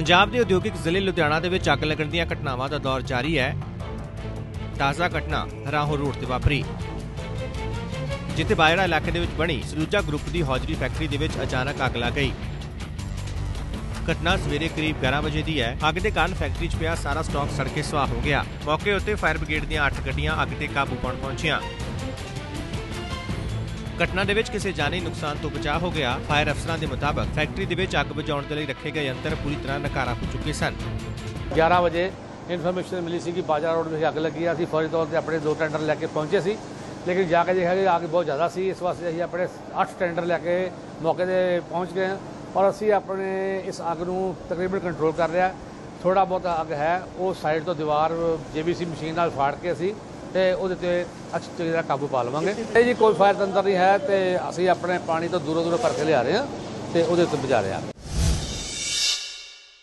ਪੰਜਾਬ ਦੇ ਉਦਯੋਗਿਕ ਜ਼ਿਲ੍ਹੇ ਲੁਧਿਆਣਾ ਦੇ ਵਿੱਚ ਅੱਗ ਲੱਗਣ ਦੀਆਂ ਘਟਨਾਵਾਂ ਦਾ ਦੌਰ ਜਾਰੀ ਹੈ। ਤਾਜ਼ਾ ਘਟਨਾ ਹਰਾਹੋ ਰੋਡ ਤੇ ਵਾਪਰੀ। ਜਿੱਥੇ ਬਾਇਰਾ ਇਲਾਕੇ ਦੇ ਵਿੱਚ ਬਣੀ ਸਰੂਜਾ ਗਰੁੱਪ ਦੀ ਹੌਜਰੀ ਫੈਕਟਰੀ ਦੇ ਵਿੱਚ ਅਚਾਨਕ ਅੱਗ ਲੱਗ ਗਈ। ਘਟਨਾ ਸਵੇਰੇ ਕਰੀਬ 11 ਵਜੇ ਦੀ ਹੈ। ਅੱਗ ਦੇ ਕਾਰਨ ਫੈਕਟਰੀ 'ਚ ਪਿਆ ਸਾਰਾ ਸਟਾਕ ਸੜ ਕੇ ਸੁਆਹ ਹੋ ਗਿਆ। ਮੌਕੇ ਉੱਤੇ ਫਾਇਰ ਬ੍ਰਿਗੇਡ ਦੀਆਂ 8 ਗੱਡੀਆਂ ਅੱਗ ਤੇ ਕਾਬੂ ਪਾਉਣ ਪਹੁੰਚੀਆਂ। ਘਟਨਾ ਦੇ ਵਿੱਚ ਕਿਸੇ ਜਾਨੀ ਨੁਕਸਾਨ ਤੋਂ ਬਚਾਅ ਹੋ ਗਿਆ। ਫਾਇਰ ਅਫਸਰਾਂ ਦੇ ਮੁਤਾਬਕ ਫੈਕਟਰੀ ਦੇ ਵਿੱਚ ਅੱਗ ਬੁਝਾਉਣ ਦੇ ਲਈ ਰੱਖੇ ਗਏ ਯੰਤਰ ਪੂਰੀ ਤਰ੍ਹਾਂ ਨਕਾਰਾ ਹੋ ਚੁੱਕੇ ਸਨ। 11 ਵਜੇ ਇਨਫੋਰਮੇਸ਼ਨ ਮਿਲੀ ਸੀ ਕਿ ਬਾਜਾ ਰੋਡ ਵਿੱਚ ਅੱਗ ਲੱਗੀ ਆ। ਅਸੀਂ ਫੌਰੀ ਤੌਰ ਤੇ ਆਪਣੇ ਦੋ ਟੈਂਡਰ ਲੈ ਕੇ ਪਹੁੰਚੇ ਸੀ। ਲੇਕਿਨ ਜਾ ਕੇ ਦੇਖਿਆ ਕਿ ਅੱਗ ਬਹੁਤ ਜ਼ਿਆਦਾ ਸੀ। ਇਸ ਵਾਸਤੇ ਅਸੀਂ ਆਪਣੇ 8 ਟੈਂਡਰ ਲੈ ਕੇ ਮੌਕੇ ਤੇ ਪਹੁੰਚ ਗਏ ਹਾਂ। ਔਰ ਅਸੀਂ ਆਪਣੇ ਇਸ ਅੱਗ ਨੂੰ ਤਕਰੀਬਨ ਕੰਟਰੋਲ ਕਰ ਲਿਆ। ਥੋੜਾ ਬਹੁਤ ਅੱਗ ਹੈ। ਉਹ ਸਾਈਡ ਤੋਂ ਦੀਵਾਰ ਜੀਬੀਸੀ ਮਸ਼ੀਨ ਨਾਲ ਫਾੜ ਕੇ ਅਸੀਂ ਤੇ ਉਹਦੇ ਤੇ ਅੱਛੀ ਤਰੀਕੇ ਨਾਲ ਕਾਬੂ ਪਾ ਲਵਾਂਗੇ। ਇਹ ਜੀ ਕੋਈ ਫਾਇਰ ਤੰਤਰ ਨਹੀਂ ਹੈ ਤੇ ਅਸੀਂ ਆਪਣੇ ਪਾਣੀ ਤੋਂ ਦੂਰੋਂ ਦੂਰੋਂ ਭਰ ਕੇ ਲਿਆ ਰਹੇ ਹਾਂ ਤੇ ਉਹਦੇ ਉੱਤੇ ਬੁਝਾ ਰਹੇ ਹਾਂ।